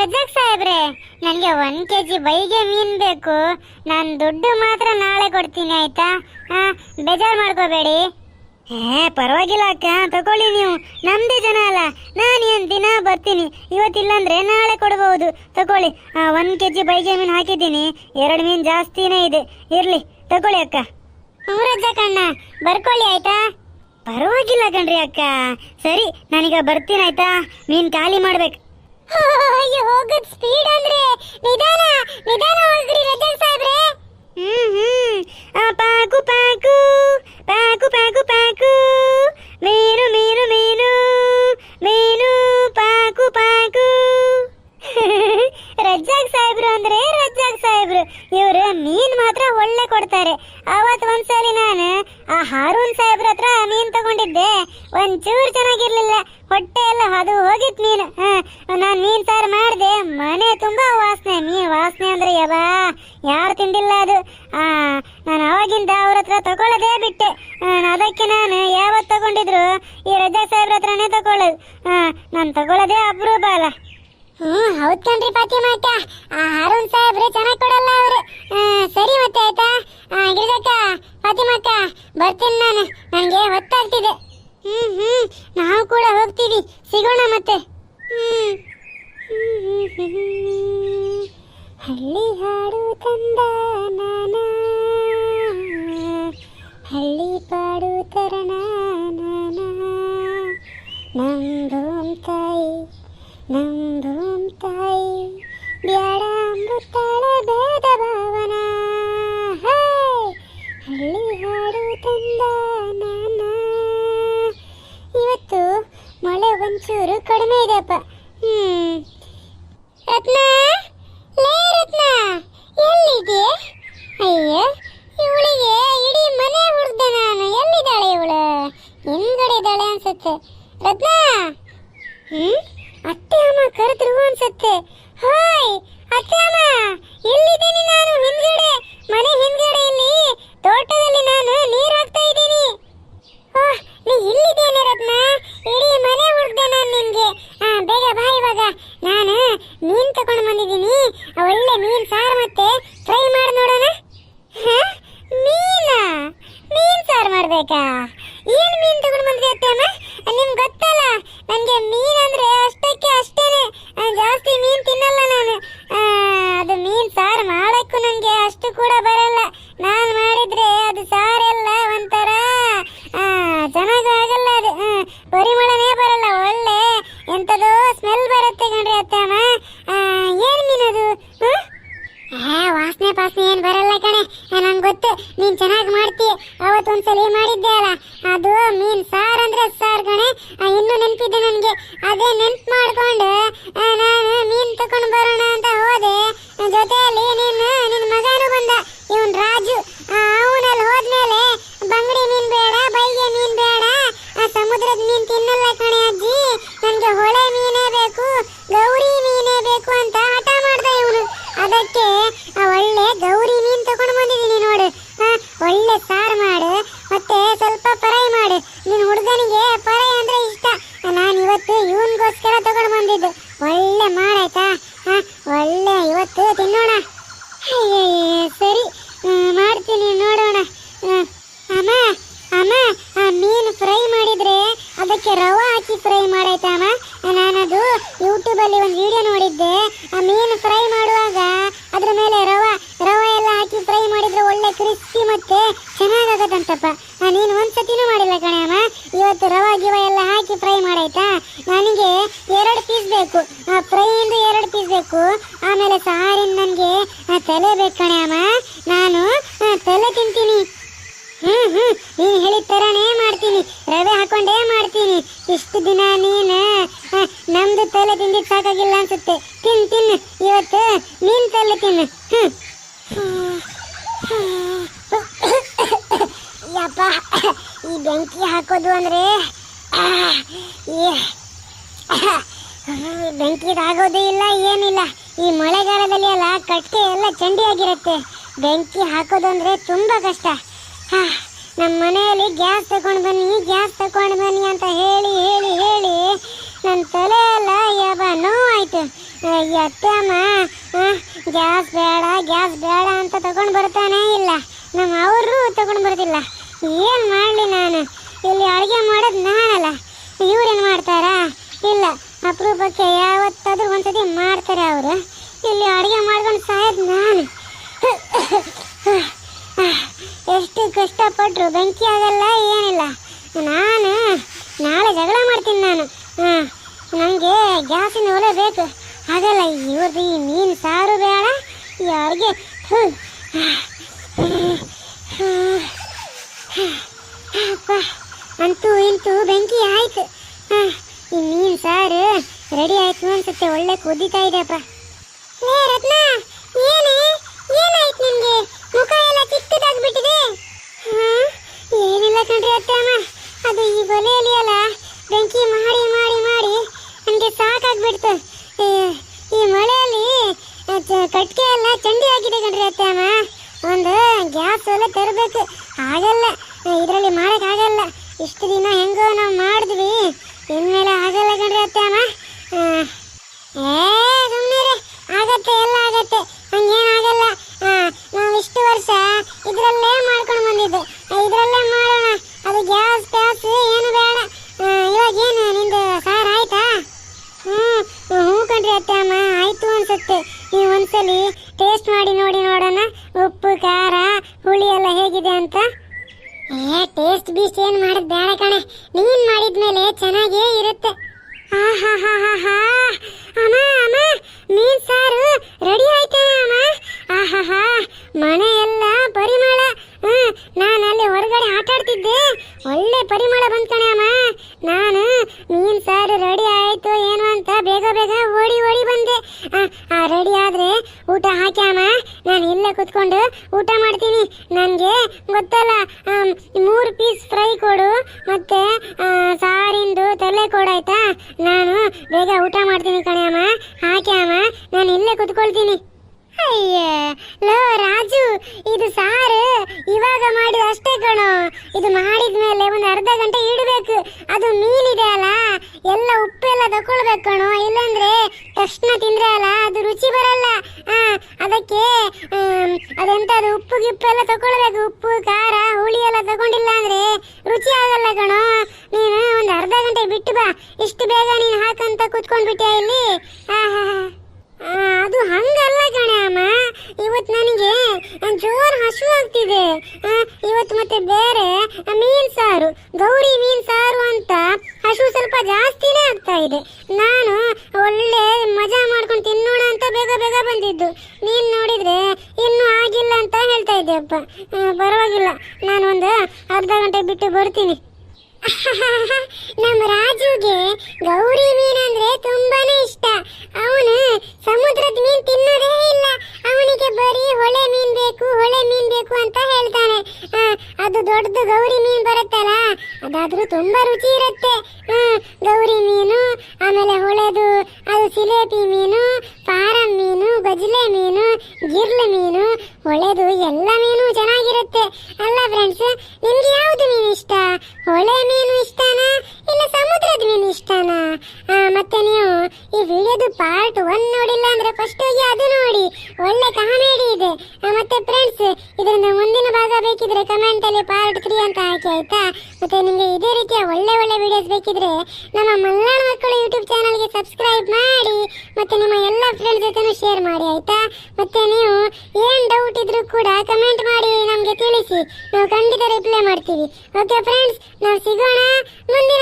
ರಜಾಕ್ ಸಾಹೇಬ್ರೆ? ನನಗೆ one K G ಬೈಗೆ ಮೀನು ಬೇಕು. ನಾನು ದುಡ್ಡು ಮಾತ್ರ ನಾಳೆ ಕೊಡ್ತೀನಿ, ಆಯ್ತಾ? ಹಾಂ, ಬೇಜಾರು ಮಾಡ್ಕೋಬೇಡಿ. ಏ ಪರವಾಗಿಲ್ಲ ಅಕ್ಕ, ತಗೊಳ್ಳಿ ನೀವು. ನಮ್ದೇ ಜನ ಅಲ್ಲ. ನಾನು ಏನು ದಿನ ಬರ್ತೀನಿ? ಇವತ್ತಿಲ್ಲಾಂದ್ರೆ ನಾಳೆ ಕೊಡಬಹುದು. ತಗೊಳ್ಳಿ. ಒಂದು ಕೆ ಜಿ ಬೈಗೆ ಮೀನು ಹಾಕಿದ್ದೀನಿ. ಎರಡು ಮೀನು ಜಾಸ್ತಿನೇ ಇದೆ. ಇರಲಿ, ತಗೊಳ್ಳಿ ಅಕ್ಕ. ಊರಜ್ಜ ಕಣ್ಣ, ಬರ್ಕೊಳ್ಳಿ, ಆಯ್ತಾ? ಪರವಾಗಿಲ್ಲ ಕಣ್ರಿ ಅಕ್ಕ. ಸರಿ, ನಾನೀಗ ಬರ್ತೀನಿ, ಆಯ್ತಾ? ಮೀನು ಖಾಲಿ ಮಾಡ್ಬೇಕು. ಅಯ್ಯೋ ಹೋಗದ್ ಸ್ಪೀಡ್ ಅಂದ್ರೆ ನಿಧಾನ ನಿಧಾನ ಹೋಗ್ರಿ ರಜನ್ ಸಾಹೇಬ್ರೆ ಹ್ಮ್ ಹ್ಮ್. ಪಾಕು ಪಾಕು ಪಾಕು ಪಾಕು ಪಾಕು. ಮೀನು ಮೀನು ಮೀನು ಮೀನು ಪಾಕು ಪಾಕು. ರಜ್ಜಾಕ್ ಸಾಹೇಬ್ರು ಅಂದ್ರೆ ರಜ್ಜಾಕ್ ಸಾಹೇಬ್ರು ಇವರು ಮೀನ್ ಮಾತ್ರ ಒಳ್ಳೆ ಕೊಡ್ತಾರೆ. ಅವತ್ ಒಂದ್ಸಲಿ ನಾನು ಆ ಹಾರೂನ್ ಸಾಹೇಬ್ರ ಹತ್ರ ಮೀನ್ ತಗೊಂಡಿದ್ದೆ. ಒಂಚೂರು ಚೆನ್ನಾಗಿರ್ಲಿಲ್ಲ. ಹೊಟ್ಟೆ ಎಲ್ಲ ಅದು ಹೋಗಿತ್ ನೀನು. ನಾನು ಮೀನ್ ಸಾರು ಮಾಡಿದೆ. ಮನೆ ತುಂಬಾ ವಾಸನೆ. ಮೀನ್ ವಾಸನೆ ಅಂದ್ರೆ ಯವಾ ಯಾರು ತಿಂದಿಲ್ಲ ಅದು. ಆ, ನಾನು ಅವಾಗಿಂದ ಅವ್ರ ಹತ್ರ ತಗೊಳ್ಳೋದೇ ಬಿಟ್ಟೆ. ಅದಕ್ಕೆ ನಾನು ಯಾವತ್ ತಗೊಂಡಿದ್ರು ಈ ರಜಾ ಸಾಹೇಬ್ರ ಹತ್ರನೇ ತಗೊಳ್ಳೋದು. ನಾನು ತಗೊಳ್ಳೋದೇ ಅಪರೂಪ ಅಲ್ಲ. ಹ್ಮ್ ಹೌದ್ ಕಣ್ರಿ ಅಕ್ಕ ಆ ಅರುಣ್ ಸಾಹೇಬ್ರೆ ಚೆನ್ನಾಗಿ ಕೊಡಲ್ಲ ಅವರು. ಸರಿ ಮತ್ತೆ ಆಯ್ತಾ? ಗಿರಿಜಕ್ಕ ಫಾತಿಮಾ ಬರ್ತೀನಿ ನಾನು. ನನಗೆ ಹೊತ್ತಾಗ್ತಿದೆ. ಹ್ಮ್ ಹ್ಮ್. ನಾವು ಕೂಡ ಹೋಗ್ತೀವಿ. ಸಿಗೋಣ ಮತ್ತೆ. ಹಳ್ಳಿ ಹಾಡು ತಂದ ನಾನ. ಹಳ್ಳಿ ಪಾಡು ತರಣ ನಮ್ ಭೂಮ್ ತಾಯಿ ನಮ್ ತಾಯಿ. ಬ್ಯಾಡ ಒಂಚೂರು ಕಡಿಮೆ ಇದೆಯಪ್ಪ ಹ್ಮ್ ರತ್ನ ಲೇ ರತ್ನ ಎಲ್ಲಿದೆ ಅಯ್ಯ ಇವಳಿಗೆ ಇಡೀ ಮನೆ ಹುಡ್ದೆ ನಾನು ಎಲ್ಲಿದ್ದಾಳೆ ಇವಳು ಹಿಂದ್ಗಡೆ ಇದ್ದಾಳೆ ಅನ್ಸುತ್ತೆ ಮಾಡ್ಬೇಕಾ ಏನ್ ಮೀನ್ ತಗೊಂಡು ಬಂದ್ರಿ ಅತ್ತಮ್ಮ? ನಿಮ್ಗೆ ಗೊತ್ತಲ್ಲ ನನಗೆ ಮೀನ್ ಅಂದ್ರೆ ಅಷ್ಟಕ್ಕೆ ಅಷ್ಟೇನೆ ಆ, ಜಾಸ್ತಿ ಮೀನ್ ತಿನ್ನಲ್ಲ ನಾನು ಆ, ಅದು ಮೀನ್ ಸಾರು ಮಾಡಕ್ಕೂ ನನಗೆ ಅಷ್ಟು ಕೂಡ ಬರಲ್ಲ ನಾನು ಮಾಡಿದ್ರೆ ಅದು ಸಾರೆಲ್ಲ ಒಂಥರ ಆ, ಚೆನ್ನಾಗೂ ಆಗಲ್ಲ ಅದು ಆ, ಪರಿಮಳನೇ ಬರಲ್ಲ ಒಳ್ಳೆ ಎಂಥದೋ ಸ್ಮೆಲ್ ಬರುತ್ತೆ ಕಣ್ರಿ ಅತ್ತಮ್ಮ ಆ, ಏನ್ ಮೀನದು ಹ? ಆ, ವಾಸನೆ ಪಾಸನೆ ಏನ್ ಬರಲ್ಲ ಕಣೆ ನಂಗೆ ಗೊತ್ತು ನೀನ್ ಚೆನ್ನಾಗಿ ಮಾಡ್ತೀಯ ಅವತ್ತೊಂದ್ಸಲಿ ಮಾಡಿದ್ದೆ ಅಲ್ಲ ಅದು ಮೀನ್ ಸಾರ್ ಅಂದ್ರೆ ಸಾರ್ ಕಣೆ ಆ, ಇನ್ನೂ ನೆನಪಿದ್ದೆ ನನಗೆ. ಅದೇ ನೆನ್ಪು ಮಾಡ್ಕೊಂಡು ನಾನು ಮೀನ್ ತಕೊಂಡು ಬರೋಣ ಅಂತ ಹೋದೆ. ಜೊತೆಯಲ್ಲಿ ನಿನ್ನ ನಿನ್ನ ಮಗನೂ ಬಂದ. ಇವನು ರಾಜು ಅವನಲ್ಲಿ ಹೋದ್ಮೇಲೆ ಬಂಗಡಿ ಮೀನು ಬೇಡ, ಬೈಗೆ ಮೀನು ಬೇಡ, ಆ, ಸಮುದ್ರದ ಮೀನ್ ತಿನ್ನಲ್ಲ ಕಣೆ ಅಜ್ಜಿ. ನನಗೆ ಹೊಳೆ ಮೀನೇ ಬೇಕು, ಗೌರಿ ಮೀನೇ ಬೇಕು ಅಂತ ಹಠ ಮಾಡ್ದ ಇವನು. ಅದಕ್ಕೆ ಒಳ್ಳೆ ಗೌರಿ ಮೀನ್ ತಗೊಂಡು ಬಂದಿದ್ದೀನಿ ನೋಡು. ಒಳ್ಳೆ ಸಾರು ಮಾಡು ಮತ್ತೆ ಸ್ವಲ್ಪ ಫ್ರೈ ಮಾಡು ನಿನ್ನ ಹುಡುಗನಿಗೆ ಫ್ರೈ ಅಂದ್ರೆ ಇಷ್ಟ ನಾನು ಇವತ್ತು ಇವನ್ಗೋಸ್ಕರ ತಗೊಂಡು ಬಂದಿದ್ದು ಒಳ್ಳೆ ಮಾಡಾಯ್ತಾ ಒಳ್ಳೆ ಇವತ್ತು ತಿನ್ನೋಣ. ಸರಿ. ಮಾಡ್ತೀನಿ, ನೋಡೋಣ. ಅಮ್ಮ ಅಮ್ಮ, ಆ ಮೀನು ಫ್ರೈ ಮಾಡಿದ್ರೆ ಅದಕ್ಕೆ ರವೆ ಹಾಕಿ ಫ್ರೈ ಮಾಡಾಯ್ತಾ, ಅಮ್ಮ? ನಾನದು ಯೂಟ್ಯೂಬಲ್ಲಿ ಒಂದು ವಿಡಿಯೋ ನೋಡಿದ್ದೆ. ಆ ಮೀನು ಫ್ರೈ ಮಾಡುವಾಗ ಅದ್ರ ಮೇಲೆ ರವೆ ರವೆ ಎಲ್ಲ ಹಾಕಿ ಫ್ರೈ ಮಾಡಿದ್ರೆ ಒಳ್ಳೆ ಕ್ರಿಸ್ಪಿ ಮತ್ತೆ ಚೆನ್ನಾಗಾಗತ್ತಂತಪ್ಪ ಆ, ನೀನು ಒಂದ್ಸತಿನೂ ಮಾಡಿಲ್ಲ ಕಣೆ ಅಮ್ಮ ಇವತ್ತು ರವೆ ಗಿವ ಎಲ್ಲ ಹಾಕಿ ಫ್ರೈ ಮಾಡಾಯ್ತಾ ನನಗೆ ಎರಡು ಪೀಸ್ ಬೇಕು ಆ ಫ್ರೈಯಿಂದ ಎರಡು ಪೀಸ್ ಬೇಕು ಆಮೇಲೆ ಸಾರಿನ ನನಗೆ ತಲೆ ಬೇಕು ಕಣೆ ಅಮ್ಮ ನಾನು ಆ, ತಲೆ ತಿಂತೀನಿ ಹ್ಮ್ ಹ್ಮ್ ನೀನ್ ಹೇಳಿದ ತರಾನೇ ಮಾಡ್ತೀನಿ ರವೆ ಹಾಕೊಂಡೇ ಮಾಡ್ತೀನಿ ಇಷ್ಟು ದಿನ ನೀನು ನಮ್ದು ತಲೆ ತಿಂದಿದ್ ಸಾಕಾಗಿಲ್ಲ ಅನ್ಸುತ್ತೆ. ತಿನ್ ತಿನ್, ಇವತ್ತು ನೀನ್ ತಲೆ ತಿನ್ನು ಯಪ್ಪ, ಈ ಬೆಂಕಿ ಹಾಕೋದು ಅಂದ್ರೆ ಬೆಂಕಿದಾಗೋದೇ ಇಲ್ಲ, ಏನಿಲ್ಲ. ಈ ಮಳೆಗಾಲದಲ್ಲಿ ಎಲ್ಲ ಕಟ್ಟೆ ಎಲ್ಲ ಚಂಡಿಯಾಗಿರುತ್ತೆ. ಬೆಂಕಿ ಹಾಕೋದು ಅಂದ್ರೆ ತುಂಬಾ ಕಷ್ಟ. ನಮ್ಮ ಮನೆಯಲ್ಲಿ ಗ್ಯಾಸ್ ತಗೊಂಡು ಬನ್ನಿ, ಗ್ಯಾಸ್ ಅಮ್ಮ ಗ್ಯಾಸ್ ಬೇಡ ಗ್ಯಾಸ್ ಬೇಡ ಅಂತ ತಗೊಂಡು ಬರ್ತಾನೆ ಇಲ್ಲ. ನಮ್ಮ ಅವರು ತಗೊಂಡು ಬರ್ತಿಲ್ಲ ಏನು ಮಾಡಲಿ ನಾನು? ಇಲ್ಲಿ ಅಡುಗೆ ಮಾಡೋದು ನಾನಲ್ಲ. ಇವ್ರೇನು ಮಾಡ್ತಾರಾ? ಇಲ್ಲ, ಅಪರೂಪಕ್ಕೆ ಯಾವತ್ತಾದ್ರೂ ಒಂದ್ಸತಿ ಮಾಡ್ತಾರೆ ಅವರು. ಇಲ್ಲಿ ಅಡುಗೆ ಮಾಡ್ಕೊಂಡು ಸಾಯೋದು ನಾನು. ಎಷ್ಟು ಕಷ್ಟಪಟ್ಟರು ಬೆಂಕಿ ಆಗಲ್ಲ ಏನಿಲ್ಲ. ನಾನು ನಾಳೆ ಜಗಳ ಮಾಡ್ತೀನಿ ನಾನು. ಹಾಂ. ನನಗೆ ಗ್ಯಾಸಿನ ಒಲೆ ಬೇಕು. ಆಗಲ್ಲ ಇವ್ರದ್ದು ಈ ಮೀನು ಸಾರು ಬೇಡ. ಅಡುಗೆ ಅಂತೂ ಇಂತೂ ಬೆಂಕಿ ಆಯ್ತು. ಹಾ, ಈ ಮೀನು ಸಾರು ರೆಡಿ ಆಯ್ತು ಅನ್ಸುತ್ತೆ. ಒಳ್ಳೆ ಕುದೀತಾ ಇದೆಯಪ್ಪ ಲೇ ರತ್ನ ಏನೇ ಏನಾಯ್ತು ನಿಮ್ಗೆ ಮುಖ ಎಲ್ಲ ಚಿಕ್ಕದಾಗ್ಬಿಟ್ಟಿದೆ ಹಾ ಏನಿಲ್ಲ ಕಣ್ರಿ ಅತ್ತಮ್ಮ ಅದು ಈ ಒಲೆಯಲ್ಲಿ ಅಲ್ಲ ಬೆಂಕಿ ಮಾಡಿ ಮಾಡಿ ಮಾಡಿ ನನಗೆ ಸಾಕಾಗ್ಬಿಡ್ತು ಈ- ಈ ಮಳೆಯಲ್ಲಿ ಅದ್ ಕಟ್ಗೆ ಎಲ್ಲ ಚಂಡಿ ಆಗಿದೆ ಅತ್ತಮ್ಮ ಒಂದು ಗ್ಯಾಸ್ ಎಲ್ಲ ತರಬೇಕು. ಆಗಲ್ಲ. ಇದರಲ್ಲಿ ಮಾಡೋಕ್ಕಾಗಲ್ಲ ಇಷ್ಟು ದಿನ ಹೆಂಗೋ ನಾವು ಮಾಡಿದ್ವಿ. ಇನ್ಮೇಲೆ ಆಗಲ್ಲ ಕಣ್ರಿ ಅತ್ತೆ ಅಮ್ಮ ಏ ಸುಮ್ಮನೆ ಆಗತ್ತೆ ಎಲ್ಲ ಆಗತ್ತೆ. ಹಂಗೇನಾಗಲ್ಲ ನಾವು ಇಷ್ಟು ವರ್ಷ ಇದರಲ್ಲೇ ಮಾಡ್ಕೊಂಡು ಬಂದಿದ್ದು. ಇದರಲ್ಲೇ ಮಾಡೋಣ. ಅದು ಗ್ಯಾಸ್ ಪ್ಯಾಸ್ ಏನು ಬೇಡ. ಆ, ಇವಾಗ ಏನು ನಿಂದು ಸಾರ್ ಆಯ್ತಾ? ಹ್ಞೂ ಹ್ಞೂ ಕಣ್ರಿ ಅತ್ತೆ ಅಮ್ಮ ಆಯ್ತು ಅನ್ಸುತ್ತೆ. ನೀವು ಒಂದ್ಸಲಿ ಟೇಸ್ಟ್ ಮಾಡಿ ನೋಡಿ ನೋಡೋಣ ಉಪ್ಪು ಖಾರ ಹುಳಿ ಎಲ್ಲ ಹೇಗಿದೆ ಅಂತ ಏ ಟೇಸ್ಟ್ ಬೀಸ್ಟ್ ಏನ್ ಮಾಡಿದ್ ಬೇಡ ಕಣೆ. ನೀನ್ ಮಾಡಿದ್ಮೇಲೆ ಚೆನ್ನಾಗೇ ಇರುತ್ತೆ. ಅಮ್ಮ ಅಮ್ಮ, ಮೀನ್ ಸಾರು ರೆಡಿ ಆಯ್ತೇನ ಅಮ್ಮ? ಆಹಾಹಾ ಮನೆ ಎಲ್ಲ ಪರಿಮಳ. ನಾನು ಅಲ್ಲಿ ಹೊರಗಡೆ ಆಟಾಡ್ತಿದ್ದೆ. ಒಳ್ಳೆ ಪರಿಮಳ ಕಣೆ, ಅಮ್ಮ. ನಾನು ಮೀನ್ ಸಾರು ರೆಡಿ ಆಯ್ತು ಏನು ಅಂತ ಬೇಗ ಬೇಗ ಓಡಿ ಓಡಿ ಬಂದೆ ರೆಡಿ ಆದ್ರೆ ಊಟ ಹಾಕಿ ಅಮ್ಮ ನಾನು ಇಲ್ಲೇ ಕುತ್ಕೊಂಡು ಊಟ ಮಾಡ್ತೀನಿ ನನಗೆ ಗೊತ್ತಲ್ಲ ಆಮ್, ಮೂರು ಪೀಸ್ ಫ್ರೈ ಕೊಡು ಮತ್ತೆ ಆ, ಸಾರಿಂದು ತಲೆ ಕೊಡಾಯ್ತಾ ನಾನು ಬೇಗ ಊಟ ಮಾಡ್ತೀನಿ ಕಣೆ ಅಮ್ಮ. ಹಾಕಿ ಅಮ್ಮ. ನಾನು ಇಲ್ಲೇ ಕುತ್ಕೊಳ್ತೀನಿ. ಲೋ ರಾಜು ಇದು ಸಾರು. ಇವಾಗ ಮಾಡಿದ ಅಷ್ಟೇ ಕಣೋ. ಇದು ಮಾಡಿದ್ಮೇಲೆ ಒಂದು ಅರ್ಧ ಗಂಟೆ ಇಡಬೇಕು. ಅದು ಮೀನಿದೆ ಅಲ್ಲ. ಎಲ್ಲ ಉಪ್ಪೆಲ್ಲ ತಕೊಳ್ಬೇಕು ಕಣೋ. ಇಲ್ಲಾಂದ್ರೆ ತಕ್ಷಣ ತಿಂದ್ರೆ ಅಲ್ಲ ಅದು ರುಚಿ ಬರಲ್ಲ. ಅದಕ್ಕೆ ಅದೆಂತ ಅದು ಉಪ್ಪು ಗಿಪ್ಪು ಎಲ್ಲ ತಕೊಳ್ಬೇಕು. ಉಪ್ಪು ಖಾರ ಹುಳಿ ಎಲ್ಲ ತಗೊಂಡಿಲ್ಲ ಅಂದ್ರೆ ರುಚಿ ಆಗಲ್ಲ ಕಣೋ. ನೀನು ಒಂದು ಅರ್ಧ ಗಂಟೆ ಬಿಟ್ಟು ಬಾ. ಇಷ್ಟು ಬೇಗ ನೀನು ಹಾಕಂತ ಕುತ್ಕೊಂಡ್ಬಿಟ್ಟೆ ಇಲ್ಲಿ? ಆಹಾ ಆ, ಅದು ಹಂಗಲ್ಲ ಕಣೆ ಅಮ್ಮ ಇವತ್ತು ನನಗೆ ಜೋರ್ ಹಸು ಆಗ್ತಿದೆ ಇವತ್ತು ಮತ್ತೆ ಬೇರೆ ಮೀನ್ ಸಾರು, ಗೌರಿ ಮೀನ್ ಸಾರು ಅಂತ ಹಸು ಸ್ವಲ್ಪ ಜಾಸ್ತಿನೇ ಆಗ್ತಾ ಇದೆ. ನಾನು ಒಳ್ಳೆ ಮಜಾ ಮಾಡ್ಕೊಂಡು ತಿನ್ನೋಣ ಅಂತ ಬೇಗ ಬೇಗ ಬಂದಿದ್ದು. ನೀನ್ ನೋಡಿದ್ರೆ ಇನ್ನೂ ಆಗಿಲ್ಲ ಅಂತ ಹೇಳ್ತಾ ಇದ್ದೆಯಪ್ಪ ಪರವಾಗಿಲ್ಲ. ನಾನು ಒಂದು ಅರ್ಧ ಗಂಟೆ ಬಿಟ್ಟು ಬರ್ತೀನಿ. ನಮ್ಮ ರಾಜುಗೆ ಗೌರಿ ಮೀನಂದ್ರೆ ತುಂಬಾನೇ ಇಷ್ಟ. ಅವನು ಸಮುದ್ರದ ಮೀನ್ ತಿನ್ನೋದೇ ಇಲ್ಲ. ಅವನಿಗೆ ಬರೀ ಹೊಳೆ ಮೀನ್ ಬೇಕು, ಹೊಳೆ ಮೀನ್ ಬೇಕು ಅಂತ ಹೇಳ್ತಾನೆ. ಅದು ದೊಡ್ಡದು ಗೌರಿ ಮೀನ್ ಬರುತ್ತಲ್ಲ, ಅದಾದ್ರೂ ತುಂಬಾ ರುಚಿ ಇರುತ್ತೆ. ಗೌರಿ ಮೀನು, ಆಮೇಲೆ ಹೊಳೆದು, ಅದು ಸಿಲೇಪಿ ಮೀನು, ಪಾರಂ ಮೀನು, ಗಜಲೆ ಮೀನು, ಗಿರ್ಲ ಮೀನು ಹೊಳೆದು ಎಲ್ಲ ಮೀನು ಚೆನ್ನಾಗಿರುತ್ತೆ. ಅಲ್ಲ ಫ್ರೆಂಡ್ಸ್ ನಿಮ್ಗೆ ಯಾವ್ದು ಮೀನು ಇಷ್ಟ? ಹೊಳೆ ಮೀನು ಇಷ್ಟನಾ? ಇಲ್ಲ ಸಮುದ್ರದ ಮೀನು ಇಷ್ಟನಾ? ಮತ್ತೆ ನೀವು ಈ ವಿಡಿಯೋದು ಪಾರ್ಟ್ ಒನ್ ನೋಡಿಲ್ಲ ಅಂದ್ರೆ ಫಸ್ಟ್ ಹೋಗಿ ಅದು ನೋಡಿ. ಒಳ್ಳೆ ಕಾಮಿಡಿ ಇದೆ. ಮತ್ತೆ ಫ್ರೆಂಡ್ಸ್ ಇದರಿಂದ ಮುಂದಿನ ಭಾಗ ಬೇಕಿದ್ರೆ ಕಮೆಂಟ್ ಅಲ್ಲಿ ಪಾರ್ಟ್ ತ್ರೀ ಅಂತ ಹಾಕಿ, ಆಯ್ತಾ? ಮತ್ತೆ ನಿಮಗೆ ಇದೇ ರೀತಿಯ ಒಳ್ಳೆ ಒಳ್ಳೆ ವಿಡಿಯೋಸ್ ಬೇಕಿದ್ರೆ ನಮ್ಮ ಮಲ್ನಾಡ್ ಮಕ್ಕಳು ಯೂಟ್ಯೂಬ್ ಚಾನಲ್ಗೆ ಸಬ್ಸ್ಕ್ರೈಬ್ ಮಾಡಿ, ಮತ್ತೆ ನಿಮ್ಮ ಎಲ್ಲ ಫ್ರೆಂಡ್ಸ್ ಜೊತೆನೂ ಶೇರ್ ಮಾಡಿ, ಆಯ್ತಾ? ಮತ್ತೆ ನೀವು ಏನು ಡೌಟ್ ಇದ್ರೂ ಕೂಡ ಕಮೆಂಟ್ ಮಾಡಿ ನಮಗೆ ತಿಳಿಸಿ. ನಾವು ಖಂಡಿತ ರಿಪ್ಲೈ ಮಾಡ್ತೀವಿ. ಓಕೆ ಫ್ರೆಂಡ್ಸ್ ನಾವು ಸಿಗೋಣ ಮುಂದಿನ